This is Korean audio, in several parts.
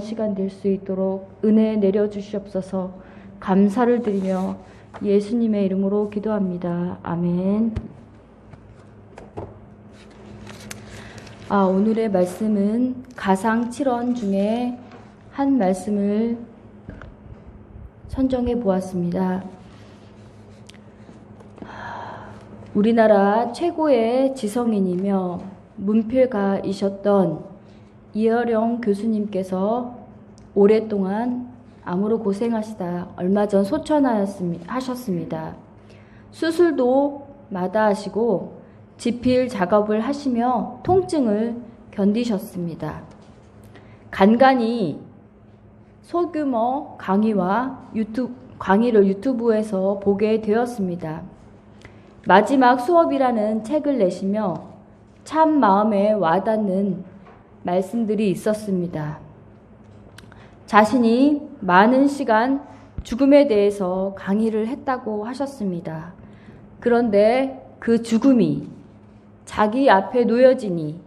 시간 될 수 있도록 은혜 내려 주시옵소서 감사를 드리며 예수님의 이름으로 기도합니다. 아멘. 아, 오늘의 말씀은 가상 7원 중에 한 말씀을 선정해 보았습니다. 우리나라 최고의 지성인이며 문필가이셨던 이어령 교수님께서 오랫동안 암으로 고생하시다 얼마 전 소천하셨습니다. 수술도 마다하시고 지필 작업을 하시며 통증을 견디셨습니다. 간간히 소규모 강의와 유튜브, 강의를 유튜브에서 보게 되었습니다. 마지막 수업이라는 책을 내시며 참 마음에 와닿는 말씀들이 있었습니다. 자신이 많은 시간 죽음에 대해서 강의를 했다고 하셨습니다. 그런데 그 죽음이 자기 앞에 놓여지니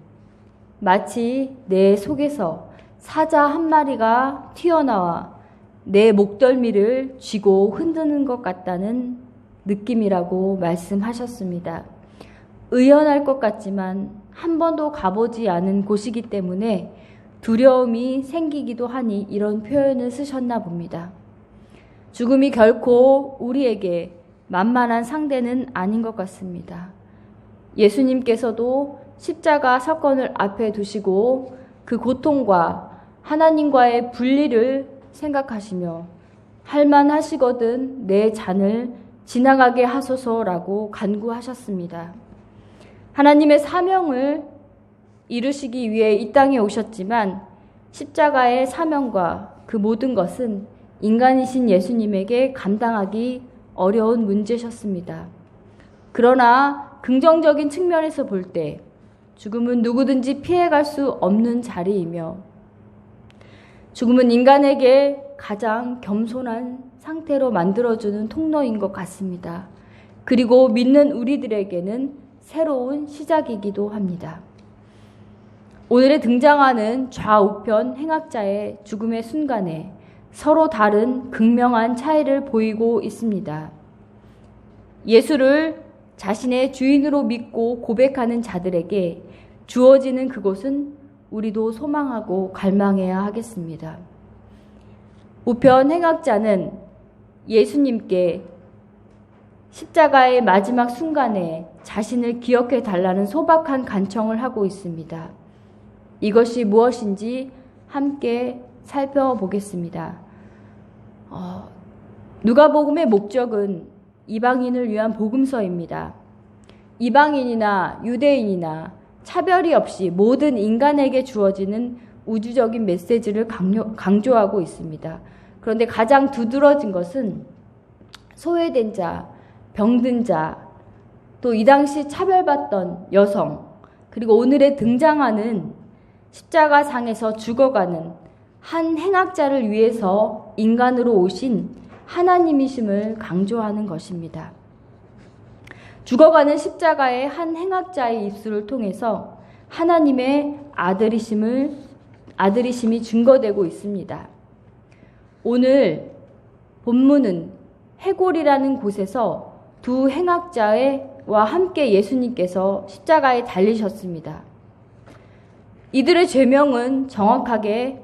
마치 내 속에서 사자 한 마리가 튀어나와 내 목덜미를 쥐고 흔드는 것 같다는 느낌이라고 말씀하셨습니다. 의연할 것 같지만 한 번도 가보지 않은 곳이기 때문에 두려움이 생기기도 하니 이런 표현을 쓰셨나 봅니다. 죽음이 결코 우리에게 만만한 상대는 아닌 것 같습니다. 예수님께서도 십자가 사건을 앞에 두시고 그 고통과 하나님과의 분리를 생각하시며 할만하시거든 내 잔을 지나가게 하소서라고 간구하셨습니다. 하나님의 사명을 이루시기 위해 이 땅에 오셨지만 십자가의 사명과 그 모든 것은 인간이신 예수님에게 감당하기 어려운 문제셨습니다. 그러나 긍정적인 측면에서 볼 때 죽음은 누구든지 피해갈 수 없는 자리이며 죽음은 인간에게 가장 겸손한 상태로 만들어주는 통로인 것 같습니다. 그리고 믿는 우리들에게는 새로운 시작이기도 합니다. 오늘에 등장하는 좌우편 행악자의 죽음의 순간에 서로 다른 극명한 차이를 보이고 있습니다. 예수를 자신의 주인으로 믿고 고백하는 자들에게 주어지는 그곳은 우리도 소망하고 갈망해야 하겠습니다. 우편 행악자는 예수님께 십자가의 마지막 순간에 자신을 기억해 달라는 소박한 간청을 하고 있습니다. 이것이 무엇인지 함께 살펴보겠습니다. 어, 누가복음의 목적은 이방인을 위한 복음서입니다. 이방인이나 유대인이나 차별이 없이 모든 인간에게 주어지는 우주적인 메시지를 강요, 강조하고 있습니다. 그런데 가장 두드러진 것은 소외된 자, 병든 자, 또 이 당시 차별받던 여성, 그리고 오늘에 등장하는 십자가 상에서 죽어가는 한 행악자를 위해서 인간으로 오신 하나님이심을 강조하는 것입니다. 죽어가는 십자가의 한 행악자의 입술을 통해서 하나님의 아들이심을 아들이심이 증거되고 있습니다. 오늘 본문은 해골이라는 곳에서 두 행악자와 함께 예수님께서 십자가에 달리셨습니다. 이들의 죄명은 정확하게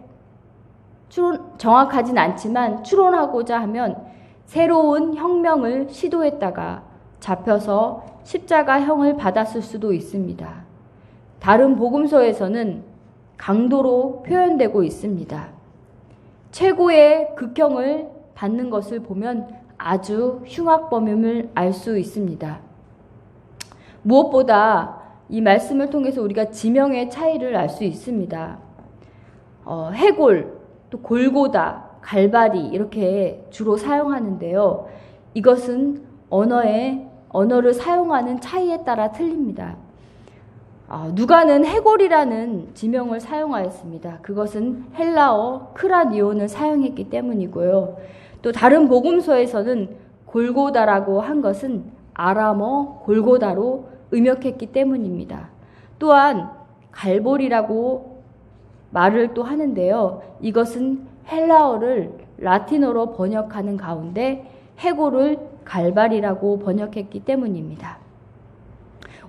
추론, 정확하진 않지만 추론하고자 하면 새로운 혁명을 시도했다가 잡혀서 십자가형을 받았을 수도 있습니다. 다른 복음서에서는 강도로 표현되고 있습니다. 최고의 극형을 받는 것을 보면 아주 흉악범임을 알 수 있습니다. 무엇보다 이 말씀을 통해서 우리가 지명의 차이를 알 수 있습니다. 어, 해골, 또 골고다, 갈바리 이렇게 주로 사용하는데요. 이것은 언어의 언어를 사용하는 차이에 따라 틀립니다. 어, 누가는 해골이라는 지명을 사용하였습니다. 그것은 헬라어 크라니온을 사용했기 때문이고요. 또 다른 복음서에서는 골고다라고 한 것은 아람어 골고다로 음역했기 때문입니다. 또한 갈볼이라고 말을 또 하는데요. 이것은 헬라어를 라틴어로 번역하는 가운데 해골을 갈발이라고 번역했기 때문입니다.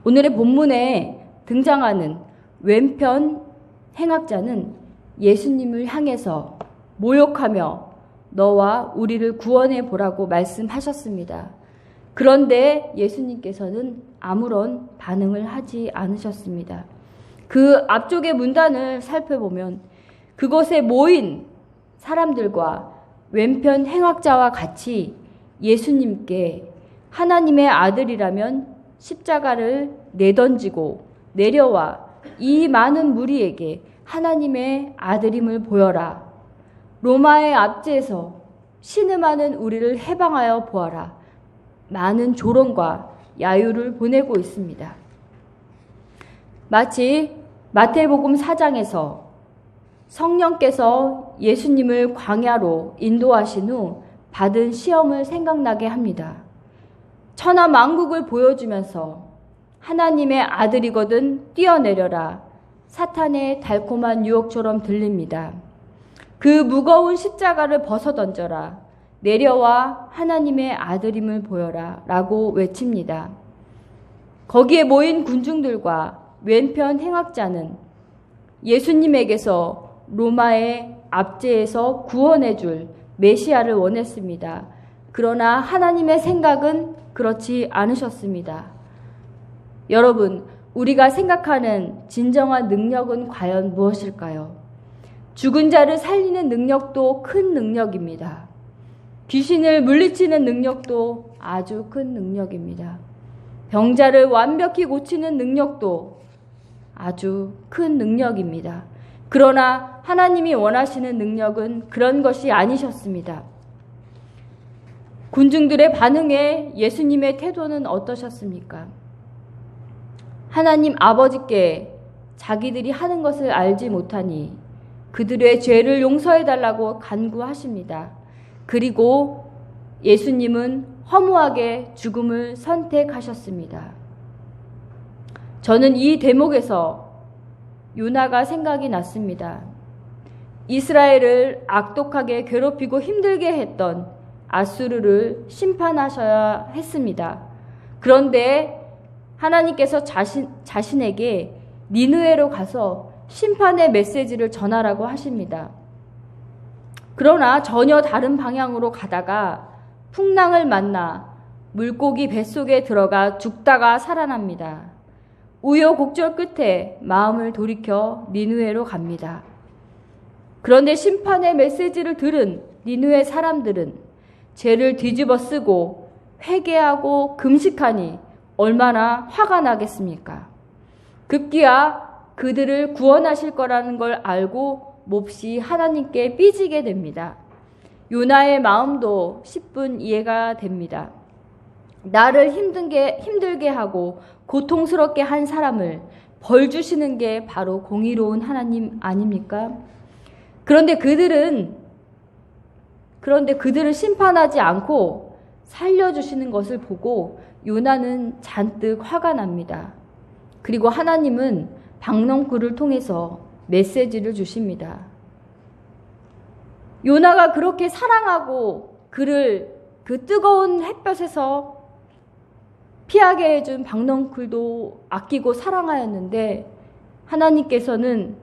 오늘의 본문에 등장하는 왼편 행악자는 예수님을 향해서 모욕하며 너와 우리를 구원해 보라고 말씀하셨습니다. 그런데 예수님께서는 아무런 반응을 하지 않으셨습니다. 그 앞쪽의 문단을 살펴보면 그곳에 모인 사람들과 왼편 행악자와 같이 예수님께 하나님의 아들이라면 십자가를 내던지고 내려와 이 많은 무리에게 하나님의 아들임을 보여라. 로마의 압제에서 신음하는 우리를 해방하여 보아라. 많은 조롱과 야유를 보내고 있습니다. 마치 마태복음 4장에서 성령께서 예수님을 광야로 인도하신 후 받은 시험을 생각나게 합니다. 천하 만국을 보여주면서 하나님의 아들이거든 뛰어내려라. 사탄의 달콤한 유혹처럼 들립니다. 그 무거운 십자가를 벗어 던져라. 내려와 하나님의 아들임을 보여라. 라고 외칩니다. 거기에 모인 군중들과 왼편 행악자는 예수님에게서 로마의 압제에서 구원해 줄 메시아를 원했습니다. 그러나 하나님의 생각은 그렇지 않으셨습니다. 여러분, 우리가 생각하는 진정한 능력은 과연 무엇일까요? 죽은 자를 살리는 능력도 큰 능력입니다. 귀신을 물리치는 능력도 아주 큰 능력입니다. 병자를 완벽히 고치는 능력도 아주 큰 능력입니다. 그러나 하나님이 원하시는 능력은 그런 것이 아니셨습니다. 군중들의 반응에 예수님의 태도는 어떠셨습니까? 하나님 아버지께 자기들이 하는 것을 알지 못하니 그들의 죄를 용서해 달라고 간구하십니다. 그리고 예수님은 허무하게 죽음을 선택하셨습니다. 저는 이 대목에서 요나가 생각이 났습니다. 이스라엘을 악독하게 괴롭히고 힘들게 했던 아수르를 심판하셔야 했습니다. 그런데 하나님께서 자신, 자신에게 니누에로 가서 심판의 메시지를 전하라고 하십니다. 그러나 전혀 다른 방향으로 가다가 풍랑을 만나 물고기 뱃속에 들어가 죽다가 살아납니다. 우여곡절 끝에 마음을 돌이켜 니누에로 갑니다. 그런데 심판의 메시지를 들은 니누의 사람들은 죄를 뒤집어 쓰고 회개하고 금식하니 얼마나 화가 나겠습니까? 급기야 그들을 구원하실 거라는 걸 알고 몹시 하나님께 삐지게 됩니다. 요나의 마음도 10분 이해가 됩니다. 나를 힘든게, 힘들게 하고 고통스럽게 한 사람을 벌 주시는 게 바로 공의로운 하나님 아닙니까? 그런데 그들은 그런데 그들을 심판하지 않고 살려주시는 것을 보고 요나는 잔뜩 화가 납니다. 그리고 하나님은 박넝쿨을 통해서 메시지를 주십니다. 요나가 그렇게 사랑하고 그를 그 뜨거운 햇볕에서 피하게 해준 박넝쿨도 아끼고 사랑하였는데 하나님께서는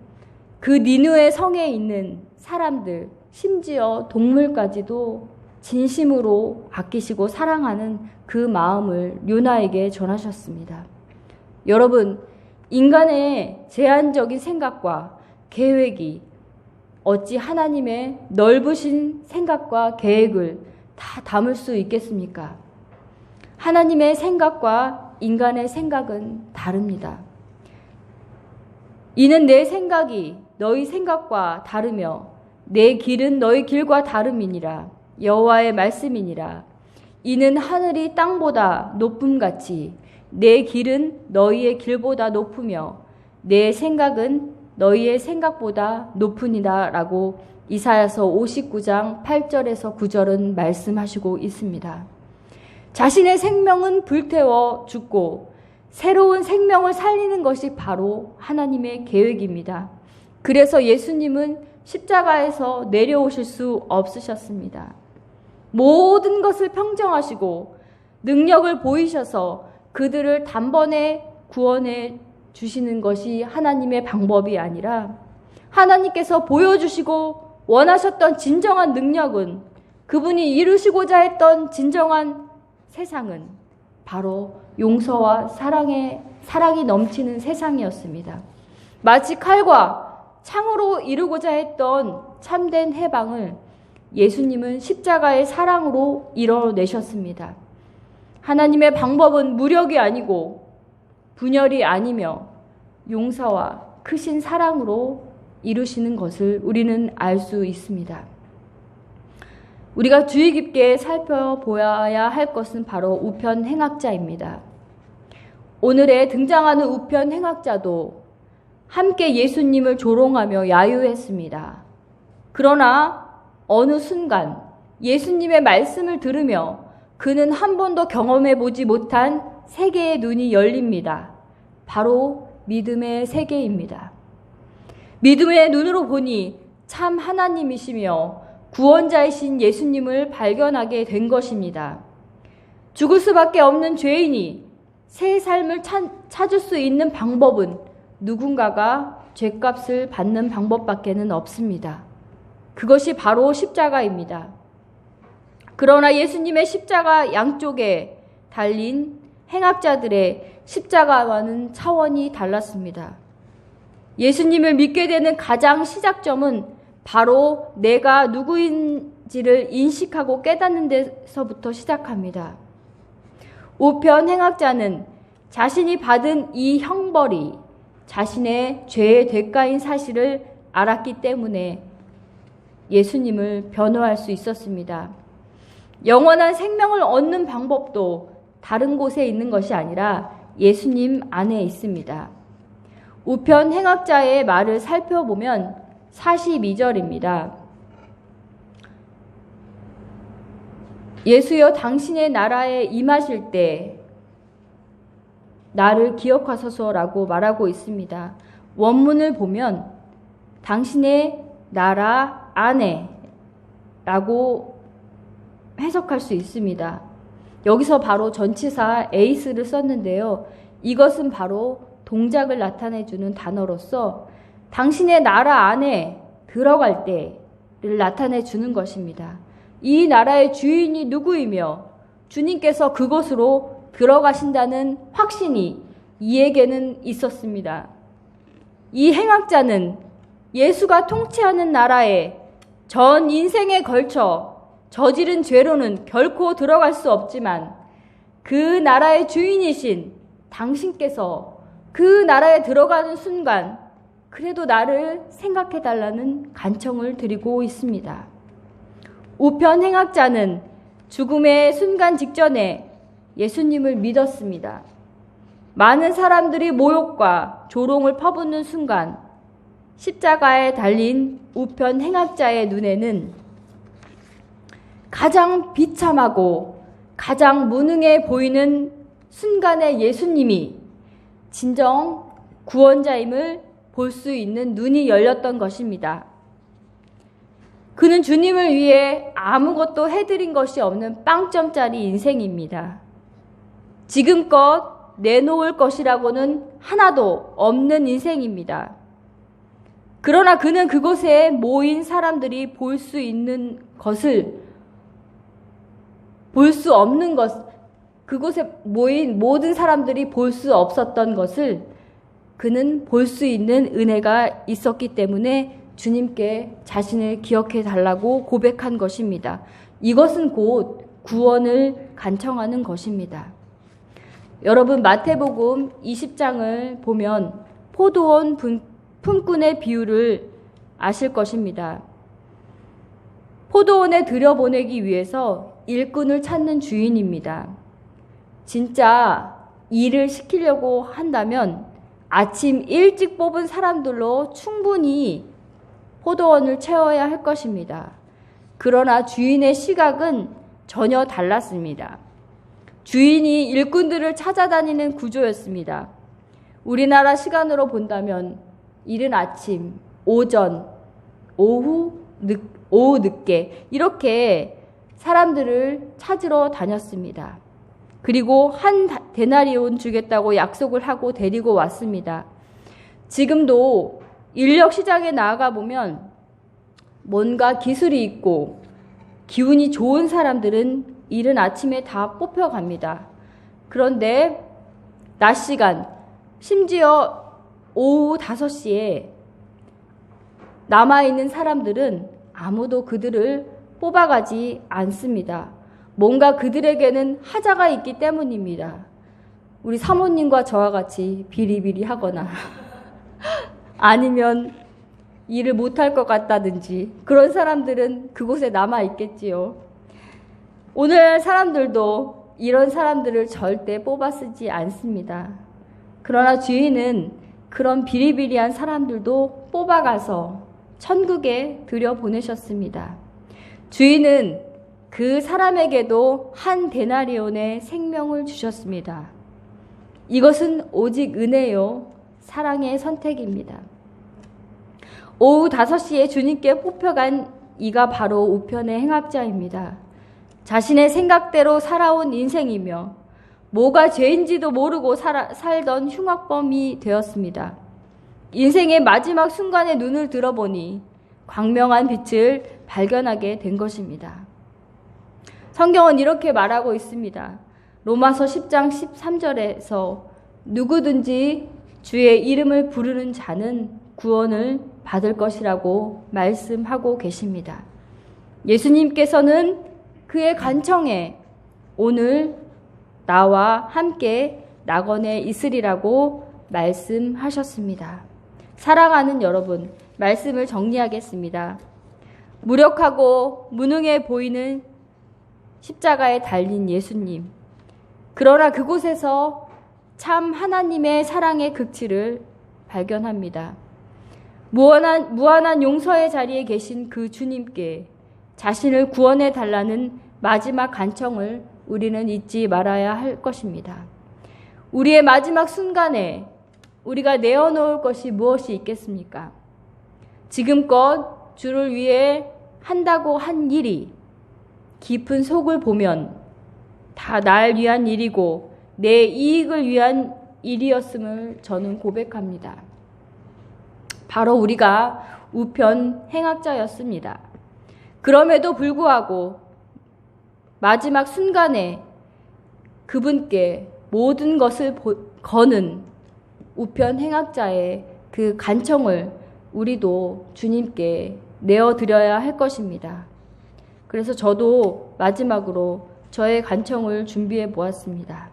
그 니누의 성에 있는 사람들, 심지어 동물까지도 진심으로 아끼시고 사랑하는 그 마음을 요나에게 전하셨습니다. 여러분, 인간의 제한적인 생각과 계획이 어찌 하나님의 넓으신 생각과 계획을 다 담을 수 있겠습니까? 하나님의 생각과 인간의 생각은 다릅니다. 이는 내 생각이 너희 생각과 다르며 내 길은 너희 길과 다름이니라 여호와의 말씀이니라 이는 하늘이 땅보다 높음 같이 내 길은 너희의 길보다 높으며 내 생각은 너희의 생각보다 높으니다라고 이사야서 59장 8절에서 9절은 말씀하시고 있습니다. 자신의 생명은 불태워 죽고 새로운 생명을 살리는 것이 바로 하나님의 계획입니다. 그래서 예수님은 십자가에서 내려오실 수 없으셨습니다. 모든 것을 평정하시고 능력을 보이셔서 그들을 단번에 구원해 주시는 것이 하나님의 방법이 아니라 하나님께서 보여주시고 원하셨던 진정한 능력은 그분이 이루시고자 했던 진정한 세상은 바로 용서와 사랑의 사랑이 넘치는 세상이었습니다. 마치 칼과 창으로 이루고자 했던 참된 해방을 예수님은 십자가의 사랑으로 이뤄내셨습니다. 하나님의 방법은 무력이 아니고 분열이 아니며 용서와 크신 사랑으로 이루시는 것을 우리는 알 수 있습니다. 우리가 주의 깊게 살펴보아야 할 것은 바로 우편 행악자입니다. 오늘에 등장하는 우편 행악자도 함께 예수님을 조롱하며 야유했습니다. 그러나 어느 순간 예수님의 말씀을 들으며 그는 한 번도 경험해 보지 못한 세계의 눈이 열립니다. 바로 믿음의 세계입니다. 믿음의 눈으로 보니 참 하나님이시며 구원자이신 예수님을 발견하게 된 것입니다. 죽을 수밖에 없는 죄인이 새 삶을 찾을 수 있는 방법은 누군가가 죄값을 받는 방법밖에는 없습니다. 그것이 바로 십자가입니다. 그러나 예수님의 십자가 양쪽에 달린 행악자들의 십자가와는 차원이 달랐습니다. 예수님을 믿게 되는 가장 시작점은 바로 내가 누구인지를 인식하고 깨닫는 데서부터 시작합니다. 우편 행악자는 자신이 받은 이 형벌이 자신의 죄의 대가인 사실을 알았기 때문에 예수님을 변호할 수 있었습니다. 영원한 생명을 얻는 방법도 다른 곳에 있는 것이 아니라 예수님 안에 있습니다. 우편 행악자의 말을 살펴보면 42절입니다. 예수여 당신의 나라에 임하실 때 나를 기억하소서라고 말하고 있습니다. 원문을 보면 당신의 나라 안에 라고 해석할 수 있습니다. 여기서 바로 전치사 에이스를 썼는데요. 이것은 바로 동작을 나타내주는 단어로서 당신의 나라 안에 들어갈 때를 나타내 주는 것입니다. 이 나라의 주인이 누구이며 주님께서 그곳으로 들어가신다는 확신이 이에게는 있었습니다. 이 행악자는 예수가 통치하는 나라에 전 인생에 걸쳐 저지른 죄로는 결코 들어갈 수 없지만 그 나라의 주인이신 당신께서 그 나라에 들어가는 순간 그래도 나를 생각해 달라는 간청을 드리고 있습니다. 우편 행악자는 죽음의 순간 직전에 예수님을 믿었습니다. 많은 사람들이 모욕과 조롱을 퍼붓는 순간 십자가에 달린 우편 행악자의 눈에는 가장 비참하고 가장 무능해 보이는 순간의 예수님이 진정 구원자임을 볼 수 있는 눈이 열렸던 것입니다. 그는 주님을 위해 아무것도 해드린 것이 없는 빵점짜리 인생입니다. 지금껏 내놓을 것이라고는 하나도 없는 인생입니다. 그러나 그는 그곳에 모인 사람들이 볼 수 있는 것을 볼 수 없는 것, 그곳에 모인 모든 사람들이 볼 수 없었던 것을 그는 볼 수 있는 은혜가 있었기 때문에 주님께 자신을 기억해 달라고 고백한 것입니다. 이것은 곧 구원을 간청하는 것입니다. 여러분 마태복음 20장을 보면 포도원 분, 품꾼의 비유를 아실 것입니다. 포도원에 들여보내기 위해서 일꾼을 찾는 주인입니다. 진짜 일을 시키려고 한다면 아침 일찍 뽑은 사람들로 충분히 포도원을 채워야 할 것입니다. 그러나 주인의 시각은 전혀 달랐습니다. 주인이 일꾼들을 찾아다니는 구조였습니다. 우리나라 시간으로 본다면 이른 아침 오전, 오후, 늦, 오후 늦게 이렇게 사람들을 찾으러 다녔습니다. 그리고 한 다- 데나리온 주겠다고 약속을 하고 데리고 왔습니다. 지금도 인력 시장에 나아가 보면 뭔가 기술이 있고 기운이 좋은 사람들은 이른 아침에 다 뽑혀갑니다. 그런데 낮 시간, 심지어 오후 5시에 남아있는 사람들은 아무도 그들을 뽑아가지 않습니다. 뭔가 그들에게는 하자가 있기 때문입니다. 우리 사모님과 저와 같이 비리비리 하거나 아니면 일을 못할 것 같다든지 그런 사람들은 그곳에 남아 있겠지요. 오늘 사람들도 이런 사람들을 절대 뽑아 쓰지 않습니다. 그러나 주인은 그런 비리비리한 사람들도 뽑아가서 천국에 들여보내셨습니다. 주인은 그 사람에게도 한 데나리온의 생명을 주셨습니다. 이것은 오직 은혜요, 사랑의 선택입니다. 오후 5시에 주님께 뽑혀간 이가 바로 우편의 행악자입니다. 자신의 생각대로 살아온 인생이며 뭐가 죄인지도 모르고 살아, 살던 흉악범이 되었습니다. 인생의 마지막 순간에 눈을 들어보니 광명한 빛을 발견하게 된 것입니다. 성경은 이렇게 말하고 있습니다. 로마서 10장 13절에서 누구든지 주의 이름을 부르는 자는 구원을 받을 것이라고 말씀하고 계십니다. 예수님께서는 그의 간청에 오늘 나와 함께 낙원에 있으리라고 말씀하셨습니다. 사랑하는 여러분, 말씀을 정리하겠습니다. 무력하고 무능해 보이는 십자가에 달린 예수님. 그러나 그곳에서 참 하나님의 사랑의 극치를 발견합니다. 무한한, 무한한 용서의 자리에 계신 그 주님께 자신을 구원해 달라는 마지막 간청을 우리는 잊지 말아야 할 것입니다. 우리의 마지막 순간에 우리가 내어놓을 것이 무엇이 있겠습니까? 지금껏 주를 위해 한다고 한 일이 깊은 속을 보면 다 날 위한 일이고 내 이익을 위한 일이었음을 저는 고백합니다. 바로 우리가 우편 행악자였습니다. 그럼에도 불구하고 마지막 순간에 그분께 모든 것을 거는 우편 행악자의 그 간청을 우리도 주님께 내어드려야 할 것입니다. 그래서 저도 마지막으로 저의 간청을 준비해 보았습니다.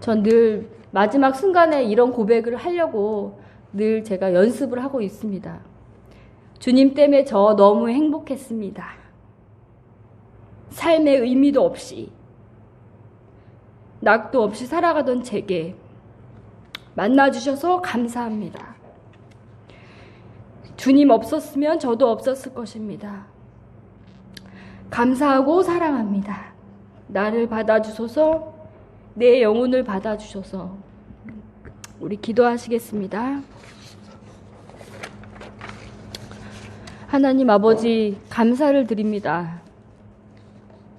전 늘 마지막 순간에 이런 고백을 하려고 늘 제가 연습을 하고 있습니다. 주님 때문에 저 너무 행복했습니다. 삶의 의미도 없이, 낙도 없이 살아가던 제게 만나주셔서 감사합니다. 주님 없었으면 저도 없었을 것입니다. 감사하고 사랑합니다. 나를 받아주소서, 내 영혼을 받아주셔서, 우리 기도하시겠습니다. 하나님 아버지, 감사를 드립니다.